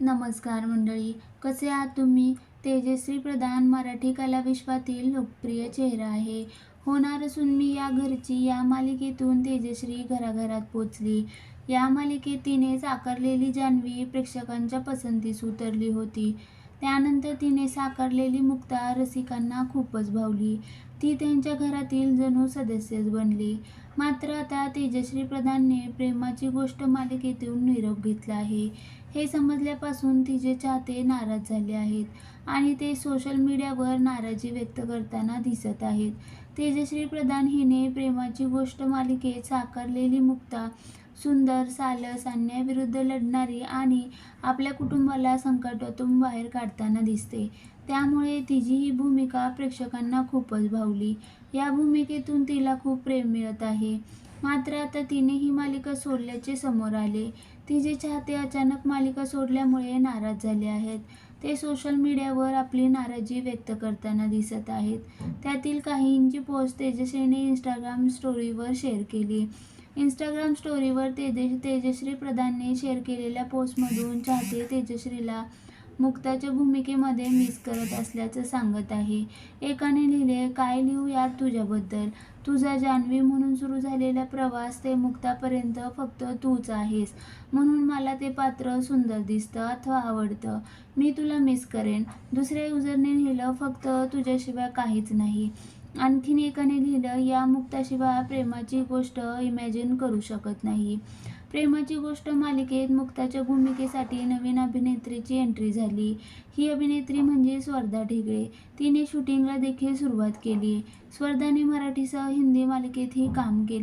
नमस्कार मंडळी कसे आहात तुम्ही? तेजश्री प्रधान मराठी कला विश्वातील लोकप्रिय चेहरा आहे. होणार असून मी या घरची या मालिकेतून तेजश्री घराघरात पोचली. या मालिकेत तिने साकारलेली जान्हवी प्रेक्षकांच्या पसंतीस उतरली होती. त्यानंतर तिने साकारलेली मुक्ता रसिकांना खूपच भावली. ती त्यांच्या घरातील जणू सदस्यच बनली. मात्र आता तेजश्री प्रधानने प्रेमाची गोष्ट मालिकेतून निरोप घेतला आहे. हे समजल्यापासून तिचे चाहते नाराज झाले आहेत आणि ते सोशल मीडियावर नाराजी व्यक्त करताना दिसत आहेत. तेजश्री प्रधान हिने प्रेमाची गोष्ट मालिकेत साकारलेली मुक्ता सुंदर सालस अन्यायाविरुद्ध लढणारी आणि आपल्या कुटुंबाला संकटातून बाहेर काढताना दिसते. त्यामुळे तिची ही भूमिका प्रेक्षकांना खूपच भावली. या भूमिकेतून तिला खूप प्रेम मिळत आहे. मात्र आता तिने ही मालिका सोडल्याचे समोर आले. तिचे चाहते अचानक मालिका सोडल्यामुळे नाराज झाले आहेत. ते सोशल मीडियावर आपली नाराजी व्यक्त करताना दिसत आहेत. त्यातील काहींची पोस्ट तेजश्रीने इंस्टाग्राम स्टोरीवर शेअर केली. इंस्टाग्राम स्टोरीवर तेज तेजश्री प्रधानने शेअर केलेल्या पोस्टमधून चाहते तेजश्रीला मुक्ताच्या भूमिकेमध्ये मिस करत असल्याचं सांगत आहे. एकाने लिहिले काय लिहू यार तुझ्याबद्दल? तुझा जान्हवी म्हणून सुरू झालेला प्रवास ते मुक्तापर्यंत फक्त तूच आहेस. म्हणून मला ते पात्र सुंदर दिसतं अथवा आवडतं. मी तुला मिस करेन. दुसऱ्या युजरने लिहिलं फक्त तुझ्याशिवाय काहीच नाही. आणखीन एकाने लिहिलं या मुक्ताशिवाय प्रेमाची गोष्ट इमॅजिन करू शकत नाही. प्रेमाची गोष्ट मालिकेत मुक्ताच्या भूमिकेसाठी नवीन अभिनेत्रीची एंट्री झाली. ही अभिनेत्री म्हणजे स्वर्धा ढेगळे तिने शूटिंगला देखील सुरुवात केली. स्वर्धाने मराठीसह हिंदी मालिकेतही काम केले.